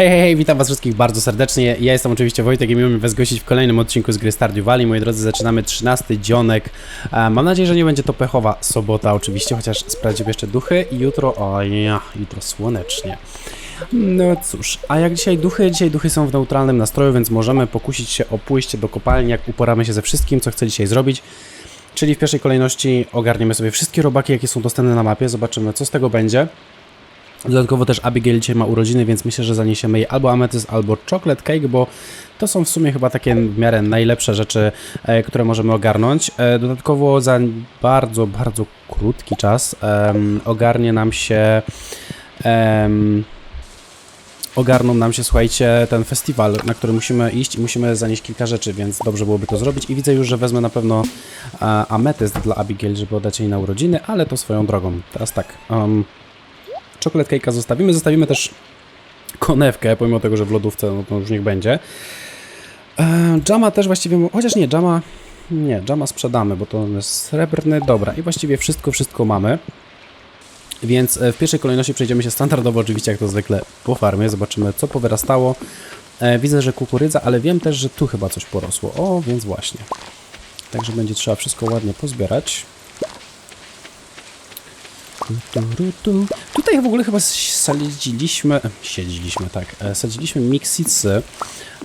Hej, hej, hej, witam was wszystkich bardzo serdecznie. Ja jestem oczywiście Wojtek i miło mi was gościć w kolejnym odcinku z gry Stardew Valley. Moi drodzy, zaczynamy 13 dzionek. E, Mam nadzieję, że nie będzie to pechowa sobota oczywiście, chociaż sprawdzimy jeszcze duchy i jutro, o ja, jutro słonecznie. No cóż, a jak dzisiaj duchy? Dzisiaj duchy są w neutralnym nastroju, więc możemy pokusić się o pójście do kopalni, jak uporamy się ze wszystkim, co chcę dzisiaj zrobić. Czyli w pierwszej kolejności ogarniemy sobie wszystkie robaki, jakie są dostępne na mapie, zobaczymy co z tego będzie. Dodatkowo też Abigail dzisiaj ma urodziny, więc myślę, że zaniesiemy jej albo ametyst, albo chocolate cake, bo to są w sumie chyba takie w miarę najlepsze rzeczy, e, które możemy ogarnąć. E, dodatkowo za bardzo, bardzo krótki czas ogarnie nam się... em, ogarną nam się, słuchajcie, ten festiwal, na który musimy iść i musimy zanieść kilka rzeczy, więc dobrze byłoby to zrobić. I widzę już, że wezmę na pewno e, ametyst dla Abigail, żeby oddać jej na urodziny, ale to swoją drogą. Teraz tak, um, chocolate cake'a zostawimy, zostawimy też konewkę, pomimo tego, że w lodówce, no to już niech będzie. E, Jama też właściwie, chociaż nie, Jama, nie, Jama sprzedamy, bo to jest srebrny, dobra. I właściwie wszystko, wszystko mamy. Więc e, w pierwszej kolejności przejdziemy się standardowo, oczywiście jak to zwykle po farmie, zobaczymy co powyrastało. E, widzę, że kukurydza, ale wiem też, że tu chyba coś porosło. O, więc właśnie. Także będzie trzeba wszystko ładnie pozbierać. Tutaj w ogóle chyba sadziliśmy, tak, e, sadziliśmy mixicy,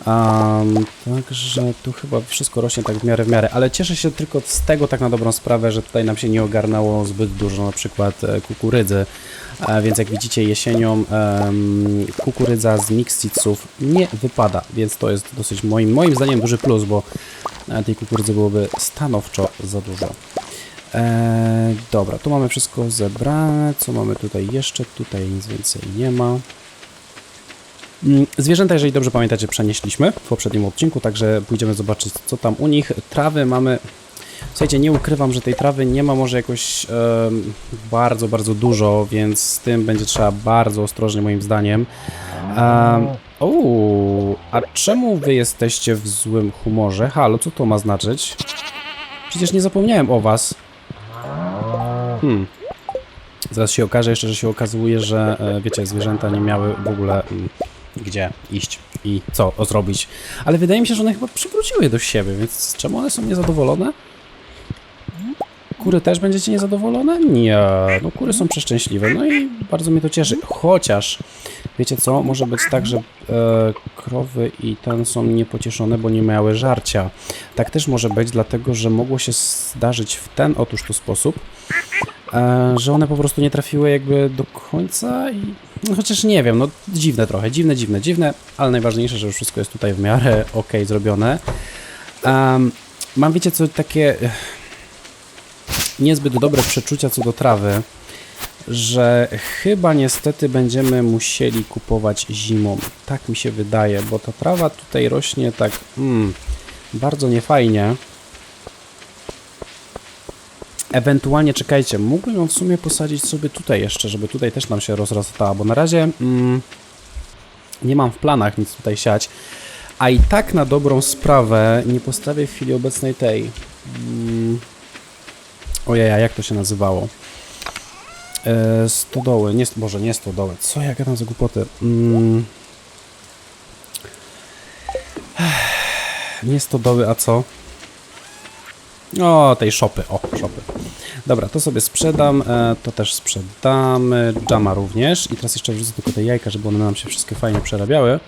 um, także tu chyba wszystko rośnie tak w miarę w miarę, ale cieszę się tylko z tego tak na dobrą sprawę, że tutaj nam się nie ogarnęło zbyt dużo na przykład e, kukurydzy, e, więc jak widzicie jesienią em, kukurydza z mixiców nie wypada, więc to jest dosyć moim, moim zdaniem duży plus, bo tej kukurydzy byłoby stanowczo za dużo. Eee, dobra, tu mamy wszystko zebrane. Co mamy tutaj jeszcze? Tutaj nic więcej nie ma. Mm, Zwierzęta, jeżeli dobrze pamiętacie, przenieśliśmy w poprzednim odcinku, także pójdziemy zobaczyć, co tam u nich. Trawy mamy. Słuchajcie, nie ukrywam, że tej trawy nie ma może jakoś em, bardzo, bardzo dużo, więc z tym będzie trzeba bardzo ostrożnie, moim zdaniem. O, a czemu wy jesteście w złym humorze? Halo, co to ma znaczyć? Przecież nie zapomniałem o was. Hmm. Zaraz się okaże jeszcze, że się okazuje, że e, wiecie, zwierzęta nie miały w ogóle mm, gdzie iść i co zrobić. Ale wydaje mi się, że one chyba przywróciły do siebie, więc czemu one są niezadowolone? Kury też będziecie niezadowolone? Nie, no kury są przeszczęśliwe, no i bardzo mnie to cieszy. Chociaż, wiecie co, może być tak, że e, krowy i ten są niepocieszone, bo nie miały żarcia. Tak też może być, dlatego że mogło się zdarzyć w ten otóż to sposób, że one po prostu nie trafiły jakby do końca i... No chociaż nie wiem, no dziwne trochę, dziwne, dziwne, dziwne, ale najważniejsze, że już wszystko jest tutaj w miarę ok zrobione. Em, mam, wiecie co, takie eh, niezbyt dobre przeczucia co do trawy, że chyba niestety będziemy musieli kupować zimą. Tak mi się wydaje, bo ta trawa tutaj rośnie tak mm, bardzo niefajnie. Ewentualnie, czekajcie, mógłbym ją w sumie posadzić sobie tutaj jeszcze, żeby tutaj też nam się rozrastała, bo na razie mm, nie mam w planach nic tutaj siać. A i tak na dobrą sprawę nie postawię w chwili obecnej tej... Mm, ojej, a jak to się nazywało? E, stodoły, nie, może nie stodoły, co ja gadam za głupoty? Mm. Nie stodoły, a co? O, tej szopy, o, szopy. Dobra, to sobie sprzedam, e, to też sprzedamy, jama również. I teraz jeszcze wrzucę tylko te jajka, żeby one nam się wszystkie fajnie przerabiały.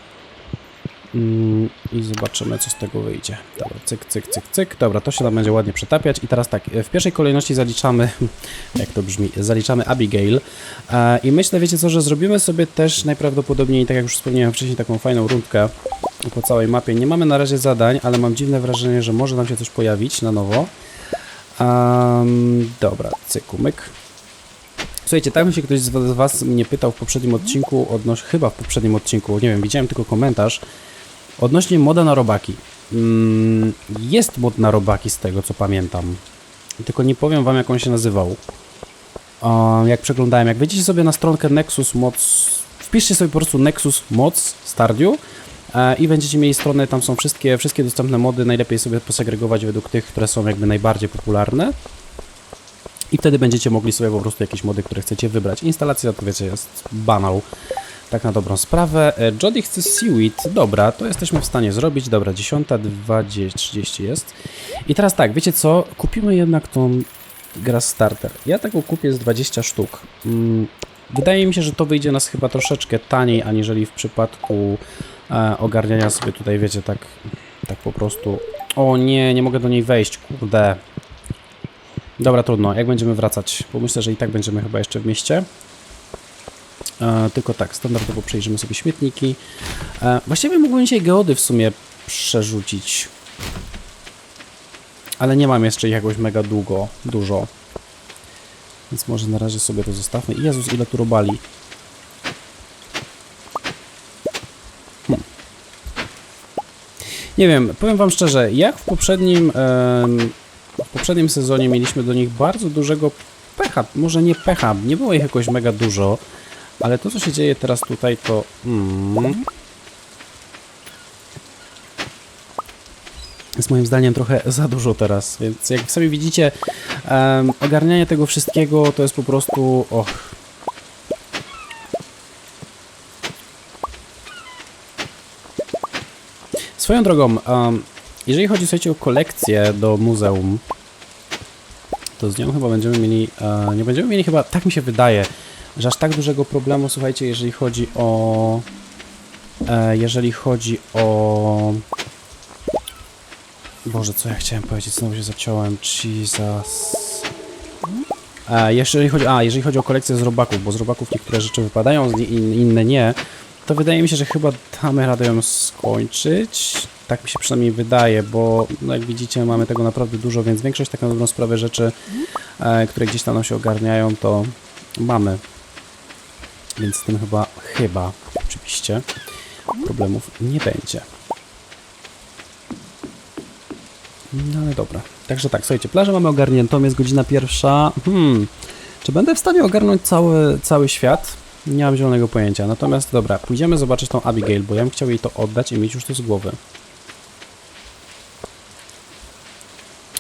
Mm, I zobaczymy, co z tego wyjdzie. Dobra, cyk, cyk, cyk, cyk. Dobra, to się tam będzie ładnie przetapiać. I teraz tak, e, w pierwszej kolejności zaliczamy, jak to brzmi, zaliczamy Abigail. E, I myślę, wiecie co, że zrobimy sobie też najprawdopodobniej, tak jak już wspomniałem wcześniej, taką fajną rundkę po całej mapie. Nie mamy na razie zadań, ale mam dziwne wrażenie, że może nam się coś pojawić na nowo. Um, dobra, cyku, myk. Słuchajcie, tak mi się ktoś z was mnie pytał w poprzednim odcinku, odnoś, chyba w poprzednim odcinku, nie wiem, widziałem tylko komentarz, odnośnie moda na robaki. Mm, jest mod na robaki z tego, co pamiętam. Tylko nie powiem wam, jak on się nazywał. Jak przeglądałem, jak wejdziecie sobie na stronkę Nexus Mods, wpiszcie sobie po prostu Nexus Mods Stardew e, i będziecie mieli stronę, tam są wszystkie, wszystkie dostępne mody, najlepiej sobie posegregować według tych, które są jakby najbardziej popularne. I wtedy będziecie mogli sobie po prostu jakieś mody, które chcecie wybrać. Instalacja to wiecie jest banał. Tak na dobrą sprawę. E, Jody chce seaweed. Dobra, to jesteśmy w stanie zrobić. Dobra, 10, 20, 30 jest. I teraz tak, wiecie co? Kupimy jednak tą grass starter. Ja taką kupię z 20 sztuk. Mm, Wydaje mi się, że to wyjdzie nas chyba troszeczkę taniej, aniżeli w przypadku e, ogarniania sobie tutaj, wiecie, tak, tak po prostu. O nie, nie mogę do niej wejść, kurde. Dobra, trudno, jak będziemy wracać? Bo myślę, że i tak będziemy chyba jeszcze w mieście. E, tylko tak, standardowo przejrzymy sobie śmietniki. E, właściwie mógłbym dzisiaj geody w sumie przerzucić. Ale nie mam jeszcze ich jakoś mega długo, dużo. Więc może na razie sobie to zostawmy. Jezus, ile tu robali. Hmm. Nie wiem, powiem wam szczerze, jak w poprzednim, w poprzednim sezonie mieliśmy do nich bardzo dużego pecha. Może nie pecha, nie było ich jakoś mega dużo, ale to co się dzieje teraz tutaj to... Mm, jest moim zdaniem trochę za dużo teraz, więc jak sobie widzicie, em, ogarnianie tego wszystkiego to jest po prostu... Och. Swoją drogą, em, jeżeli chodzi słuchajcie, o kolekcję do muzeum, to z nią chyba będziemy mieli, e, nie będziemy mieli chyba, tak mi się wydaje, że aż tak dużego problemu, słuchajcie, jeżeli chodzi o, e, jeżeli chodzi o, Boże, co ja chciałem powiedzieć, znowu się zaciąłem, Jesus. E, jeżeli chodzi, a, jeżeli chodzi o kolekcję z robaków, bo z robaków niektóre rzeczy wypadają, inne nie, to wydaje mi się, że chyba damy radę ją skończyć. Tak mi się przynajmniej wydaje, bo no jak widzicie mamy tego naprawdę dużo, więc większość tak na dobrą sprawę rzeczy, e, które gdzieś tam się ogarniają, to mamy. Więc z tym chyba, chyba, oczywiście, problemów nie będzie. No ale dobra. Także tak, słuchajcie, plażę mamy ogarniętą, jest godzina pierwsza. Hmm, czy będę w stanie ogarnąć cały, cały świat? Nie mam zielonego pojęcia. Natomiast dobra, pójdziemy zobaczyć tą Abigail, bo ja bym chciał jej to oddać i mieć już to z głowy.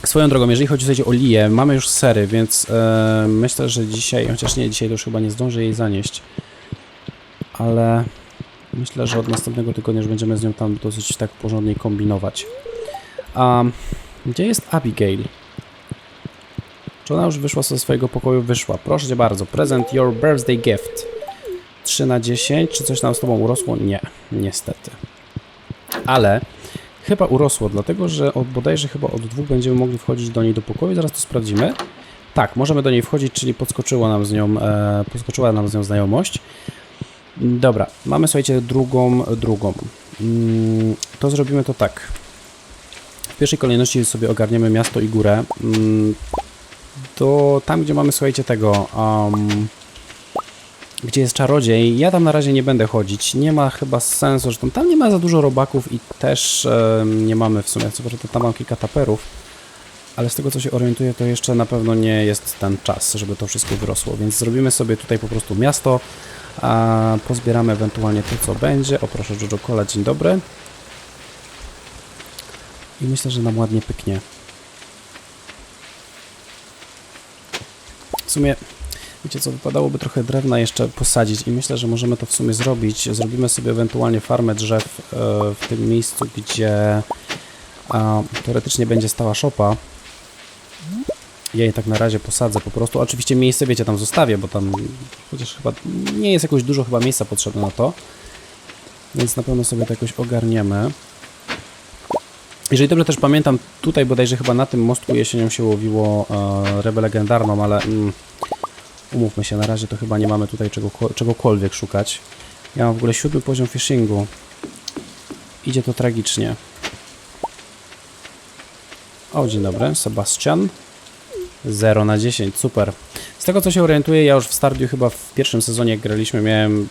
Swoją drogą, jeżeli chodzi o Lię, mamy już sery, więc e, myślę, że dzisiaj, chociaż nie, dzisiaj to już chyba nie zdążę jej zanieść, ale myślę, że od następnego tygodnia już będziemy z nią tam dosyć tak porządnie kombinować. Um, gdzie jest Abigail? Czy ona już wyszła ze swojego pokoju? Wyszła. Proszę cię bardzo. Present your birthday gift. 3 na 10. Czy coś tam z tobą urosło? Nie. Niestety. Ale chyba urosło, dlatego że od, bodajże chyba od dwóch będziemy mogli wchodzić do niej do pokoju. Zaraz to sprawdzimy. Tak, możemy do niej wchodzić, czyli podskoczyła nam z nią, e, podskoczyła nam z nią znajomość. Dobra, mamy słuchajcie drugą, drugą. Mm, to zrobimy to tak. W pierwszej kolejności sobie ogarniemy miasto i górę. Mm, To tam, gdzie mamy, słuchajcie, tego. Um, gdzie jest czarodziej. Ja tam na razie nie będę chodzić. Nie ma chyba sensu, że tam, tam nie ma za dużo robaków i też em, nie mamy w sumie. Co prawda tam mam kilka taperów. Ale z tego co się orientuję, to jeszcze na pewno nie jest ten czas, żeby to wszystko wyrosło. Więc zrobimy sobie tutaj po prostu miasto. A pozbieramy ewentualnie to, co będzie. O proszę, Jojo Cola, dzień dobry. I myślę, że nam ładnie pyknie. W sumie, wiecie co, wypadałoby trochę drewna jeszcze posadzić i myślę, że możemy to w sumie zrobić. Zrobimy sobie ewentualnie farmę drzew e, w tym miejscu, gdzie teoretycznie będzie stała szopa. Ja je tak na razie posadzę po prostu. Oczywiście miejsce, wiecie, tam zostawię, bo tam chociaż chyba nie jest jakoś dużo chyba miejsca potrzebne na to. Więc na pewno sobie to jakoś ogarniemy. Jeżeli dobrze też pamiętam, tutaj bodajże chyba na tym mostku jesienią się łowiło e, rybę legendarną, ale mm, umówmy się, na razie to chyba nie mamy tutaj czego, czegokolwiek szukać. Ja mam w ogóle siódmy poziom fishingu. Idzie to tragicznie. O, dzień dobry, Sebastian. 0 na 10, super. Z tego co się orientuję, ja już w Stardew chyba w pierwszym sezonie jak graliśmy miałem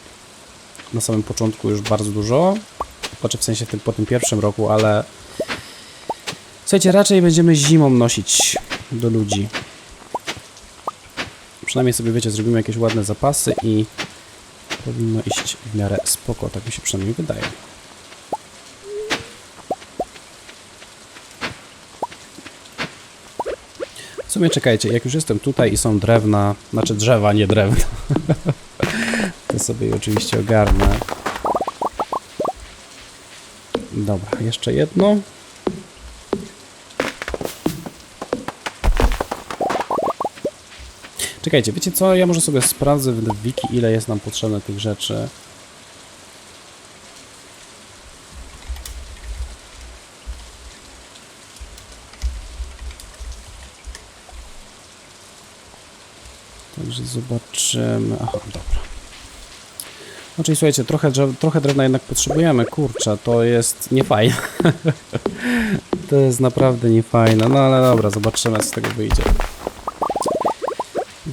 na samym początku już bardzo dużo. Znaczy w sensie tym, po tym pierwszym roku, ale Słuchajcie, raczej będziemy zimą nosić do ludzi. Przynajmniej sobie, wiecie, zrobimy jakieś ładne zapasy i powinno iść w miarę spoko, tak mi się przynajmniej wydaje. Sumie czekajcie, jak już jestem tutaj i są drewna, znaczy drzewa, nie drewna, to sobie je oczywiście ogarnę. Dobra, jeszcze jedno. Czekajcie, wiecie co? Ja może sobie sprawdzę w wiki, ile jest nam potrzebne tych rzeczy. Także zobaczymy. Aha, dobra. No czyli słuchajcie, trochę, trochę drewna jednak potrzebujemy, kurczę, to jest niefajne. to jest naprawdę niefajne, no ale dobra, zobaczymy co z tego wyjdzie.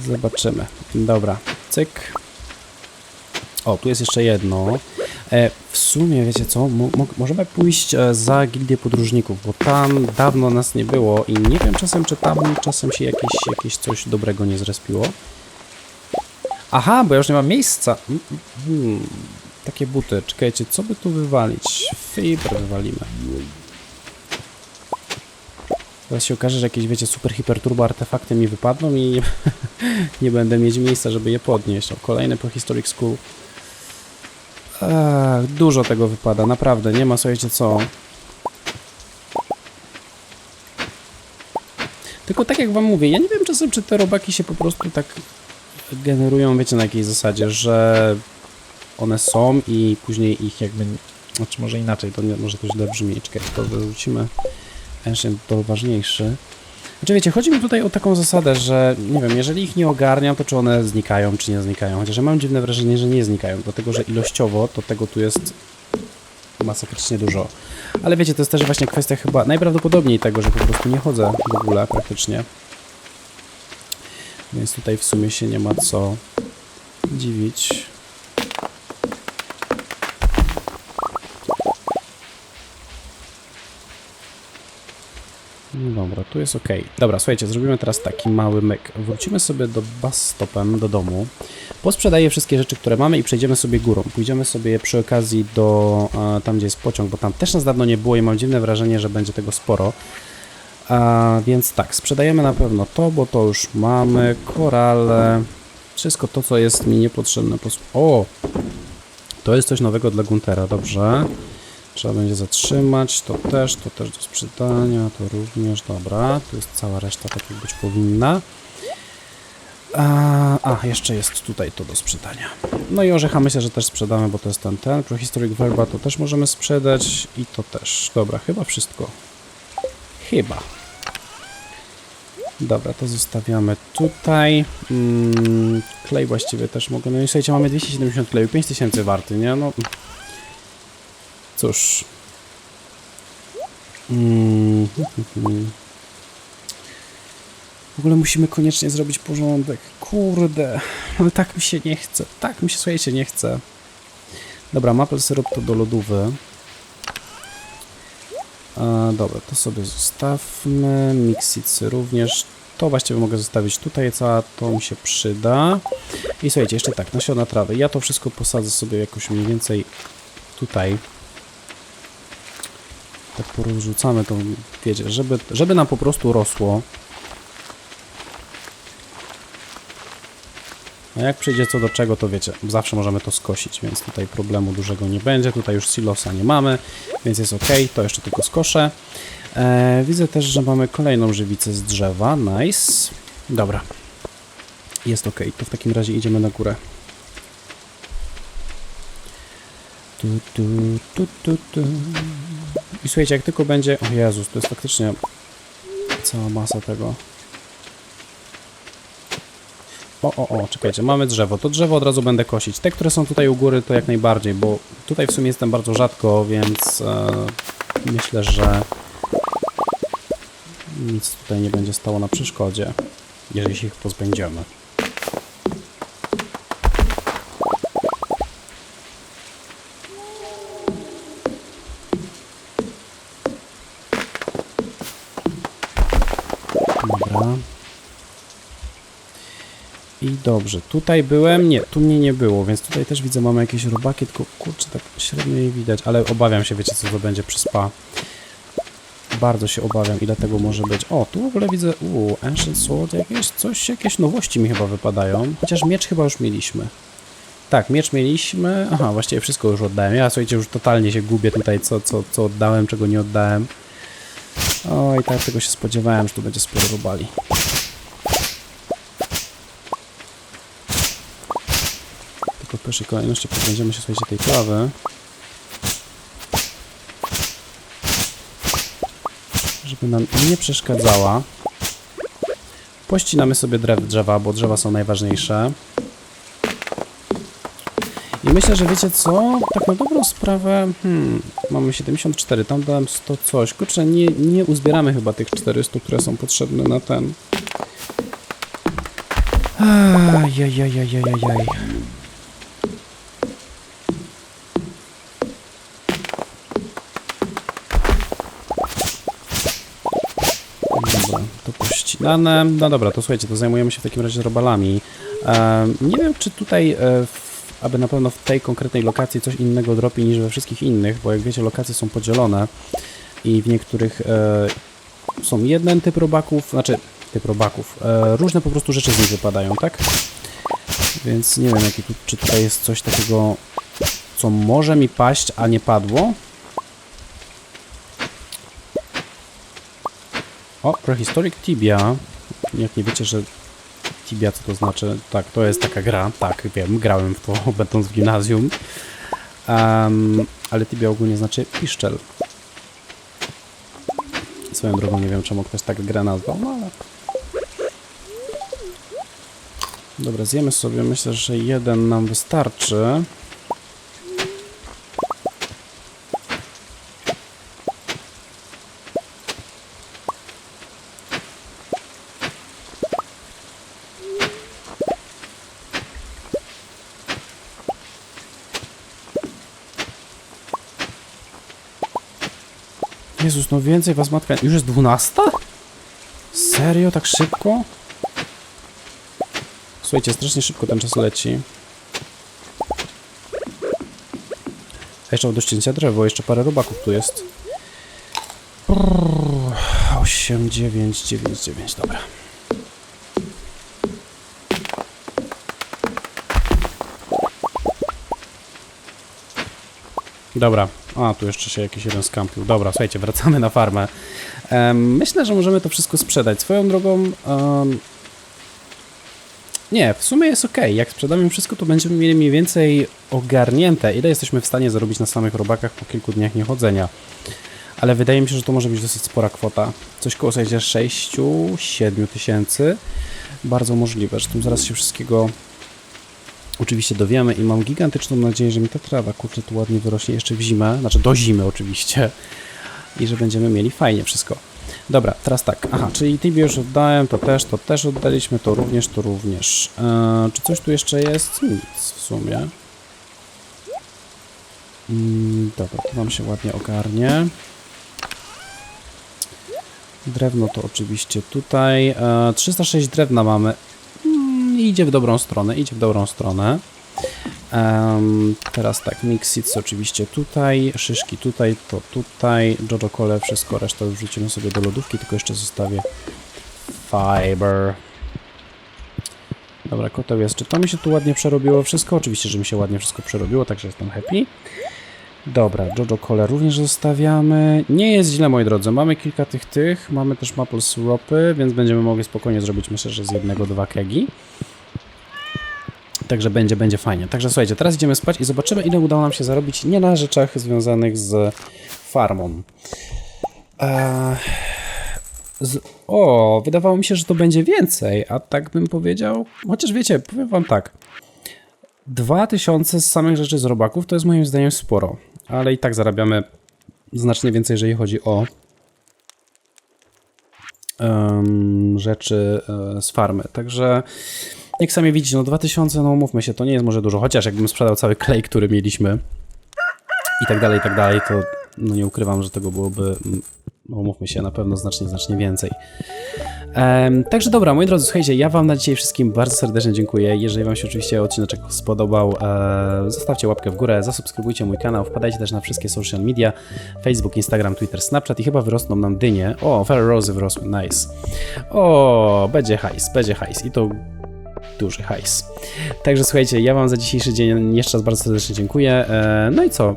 Zobaczymy. Dobra, cyk. O, tu jest jeszcze jedno. E, w sumie, wiecie co, mo mo możemy pójść e, za gildię podróżników, bo tam dawno nas nie było i nie wiem czasem, czy tam czasem się jakieś, jakieś coś dobrego nie zrespiło. Aha, bo ja już nie mam miejsca. Mm, mm, mm. Takie buty. Czekajcie, co by tu wywalić? Fibr wywalimy. Teraz się okaże, że jakieś, wiecie, super, hiper, turbo artefakty mi wypadną i nie będę mieć miejsca, żeby je podnieść. O, kolejny Prehistoric School. Ech, dużo tego wypada, naprawdę. Nie ma, słuchajcie, co. Tylko tak jak wam mówię, ja nie wiem czasem, czy te robaki się po prostu tak generują, wiecie, na jakiej zasadzie, że one są i później ich jakby, znaczy może inaczej, to nie, może to źle brzmi, czekaj, to wyrzucimy Ancient to ważniejszy. Znaczy wiecie, chodzi mi tutaj o taką zasadę, że nie wiem, jeżeli ich nie ogarniam, to czy one znikają, czy nie znikają, chociaż ja mam dziwne wrażenie, że nie znikają, dlatego że ilościowo to tego tu jest masakrycznie dużo. Ale wiecie, to jest też właśnie kwestia chyba najprawdopodobniej tego, że po prostu nie chodzę w ogóle praktycznie. Więc tutaj w sumie się nie ma co dziwić. No dobra, tu jest ok. Dobra, słuchajcie, zrobimy teraz taki mały myk. Wrócimy sobie do bus do domu. Posprzedaję wszystkie rzeczy, które mamy i przejdziemy sobie górą. Pójdziemy sobie przy okazji do e, tam, gdzie jest pociąg, bo tam też nas dawno nie było i mam dziwne wrażenie, że będzie tego sporo. A więc tak, sprzedajemy na pewno to, bo to już mamy, korale, wszystko to, co jest mi niepotrzebne. O! To jest coś nowego dla Guntera, dobrze. Trzeba będzie zatrzymać, to też, to też do sprzedania, to również, dobra. Tu jest cała reszta tak jak być powinna. A, a, jeszcze jest tutaj to do sprzedania. No i orzecha myślę, że też sprzedamy, bo to jest ten, ten. Prehistoric Verba to też możemy sprzedać i to też. Dobra, chyba wszystko. Chyba. Dobra, to zostawiamy tutaj. Mm, klej właściwie też mogę. No i słuchajcie, mamy 270 kleju, 5000 warty, nie? No. Cóż. Mm, w ogóle musimy koniecznie zrobić porządek. Kurde, ale tak mi się nie chce. Tak mi się, słuchajcie, nie chce. Dobra, maple syrup to do lodówy. E, dobra, to sobie zostawmy. Mixicy również. To właściwie mogę zostawić tutaj, cała to mi się przyda. I słuchajcie, jeszcze tak, nasiona trawy. Ja to wszystko posadzę sobie jakoś mniej więcej tutaj. Tak porozrzucamy to, wiecie, żeby, żeby nam po prostu rosło. A jak przyjdzie co do czego, to wiecie, zawsze możemy to skosić, więc tutaj problemu dużego nie będzie. Tutaj już silosa nie mamy, więc jest ok. To jeszcze tylko skoszę. E, widzę też, że mamy kolejną żywicę z drzewa. Nice. Dobra. Jest ok. To w takim razie idziemy na górę. Tu, tu, tu, tu, tu. I słuchajcie, jak tylko będzie... O Jezus, to jest faktycznie cała masa tego. O, o, o, czekajcie, mamy drzewo. To drzewo od razu będę kosić. Te, które są tutaj u góry, to jak najbardziej, bo tutaj w sumie jestem bardzo rzadko, więc e, myślę, że nic tutaj nie będzie stało na przeszkodzie, jeżeli się ich pozbędziemy. Dobra. I dobrze, tutaj byłem, nie, tu mnie nie było, więc tutaj też widzę, mamy jakieś robaki, tylko kurczę, tak średnio je widać, ale obawiam się, wiecie co to będzie przy spa. Bardzo się obawiam, ile tego może być. O, tu w ogóle widzę, uuu, Ancient Sword, jakieś coś, jakieś nowości mi chyba wypadają, chociaż miecz chyba już mieliśmy. Tak, miecz mieliśmy. Aha, właściwie wszystko już oddałem. Ja słuchajcie, już totalnie się gubię tutaj, co, co, co oddałem, czego nie oddałem. Oj, tak tego się spodziewałem, że tu będzie sporo robali. W pierwszej kolejności pozbędziemy się, słuchajcie, tej trawy. Żeby nam nie przeszkadzała. Pościnamy sobie drzewa, bo drzewa są najważniejsze. I myślę, że wiecie co? Tak na dobrą sprawę, hmm, mamy 74, tam dałem 100 coś. Kurczę, nie, nie uzbieramy chyba tych 400, które są potrzebne na ten. Ajajajajajajaj. Dobra, to pościnane. No dobra, to słuchajcie, to zajmujemy się w takim razie robalami. Em, nie wiem, czy tutaj, e, w, aby na pewno w tej konkretnej lokacji coś innego dropi niż we wszystkich innych, bo jak wiecie, lokacje są podzielone i w niektórych e, są jeden typ robaków, znaczy typ robaków, e, różne po prostu rzeczy z nich wypadają, tak? Więc nie wiem, jaki czy tutaj jest coś takiego, co może mi paść, a nie padło. O, Prehistoric Tibia. Jak nie wiecie, że Tibia co to znaczy? Tak, to jest taka gra. Tak, wiem, grałem w to będąc w gimnazjum. Em, ale Tibia ogólnie znaczy piszczel. Swoją drogą nie wiem, czemu ktoś tak grę nazwał, no ale... Dobra, zjemy sobie. Myślę, że jeden nam wystarczy. Jezus, no więcej was matka... Już jest 12? Serio? Tak szybko? Słuchajcie, strasznie szybko ten czas leci. A jeszcze mam do ścięcia drzewo, jeszcze parę robaków tu jest. 8, 9, 9, 9, dobra. Dobra, a tu jeszcze się jakiś jeden skampił. Dobra, słuchajcie, wracamy na farmę. Em, myślę, że możemy to wszystko sprzedać. Swoją drogą. em, nie, w sumie jest ok. Jak sprzedamy wszystko, to będziemy mieli mniej więcej ogarnięte, ile jesteśmy w stanie zarobić na samych robakach po kilku dniach niechodzenia. Ale wydaje mi się, że to może być dosyć spora kwota. Coś koło słuchajcie, 6-7 tysięcy. Bardzo możliwe, że tym zaraz się wszystkiego oczywiście dowiemy i mam gigantyczną nadzieję, że mi ta trawa kurczę tu ładnie wyrośnie jeszcze w zimę, znaczy do zimy oczywiście i że będziemy mieli fajnie wszystko. Dobra, teraz tak, aha, czyli Tibie już oddałem, to też, to też oddaliśmy, to również, to również. Eee, czy coś tu jeszcze jest? Nic w sumie. Mm, dobra, to nam się ładnie ogarnie. Drewno to oczywiście tutaj. Eee, 306 drewna mamy. Idzie w dobrą stronę, idzie w dobrą stronę. Em, teraz tak, mix seeds oczywiście tutaj, szyszki tutaj, to tutaj, Jojo Cole, wszystko, resztę wrzucimy sobie do lodówki, tylko jeszcze zostawię fiber. Dobra, koteł jest. Czy to mi się tu ładnie przerobiło wszystko? Oczywiście, że mi się ładnie wszystko przerobiło, także jestem happy. Dobra, Jojo Cole również zostawiamy. Nie jest źle, moi drodzy. Mamy kilka tych tych. Mamy też maple syrupy, więc będziemy mogli spokojnie zrobić, myślę, że z jednego dwa kegi. Także będzie, będzie fajnie. Także słuchajcie, teraz idziemy spać i zobaczymy, ile udało nam się zarobić nie na rzeczach związanych z farmą. Eee, z, o, wydawało mi się, że to będzie więcej, a tak bym powiedział. Chociaż wiecie, powiem wam tak. 2000 z samych rzeczy z robaków to jest moim zdaniem sporo, ale i tak zarabiamy znacznie więcej, jeżeli chodzi o em, rzeczy e, z farmy. Także jak sami widzicie, no 2000, no mówmy się, to nie jest może dużo, chociaż jakbym sprzedał cały klej, który mieliśmy i tak dalej, i tak dalej, to no nie ukrywam, że tego byłoby, mm, no mówmy się, na pewno znacznie, znacznie więcej. Em, także dobra, moi drodzy, słuchajcie, ja wam na dzisiaj wszystkim bardzo serdecznie dziękuję. Jeżeli wam się oczywiście odcinek spodobał, e, zostawcie łapkę w górę, zasubskrybujcie mój kanał, wpadajcie też na wszystkie social media, Facebook, Instagram, Twitter, Snapchat i chyba wyrosną nam dynie. O, Ferro Rosy wyrosły, nice. O, będzie hajs, będzie hajs i to duży hajs. Także słuchajcie, ja wam za dzisiejszy dzień jeszcze raz bardzo serdecznie dziękuję. E, No i co?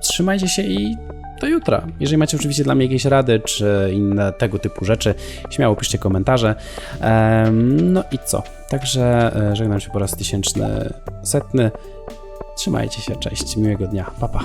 Trzymajcie się i do jutra. Jeżeli macie oczywiście dla mnie jakieś rady, czy inne tego typu rzeczy, śmiało piszcie komentarze. Em, No i co? Także e, żegnam się po raz tysięczny, setny. Trzymajcie się, cześć, miłego dnia, pa pa.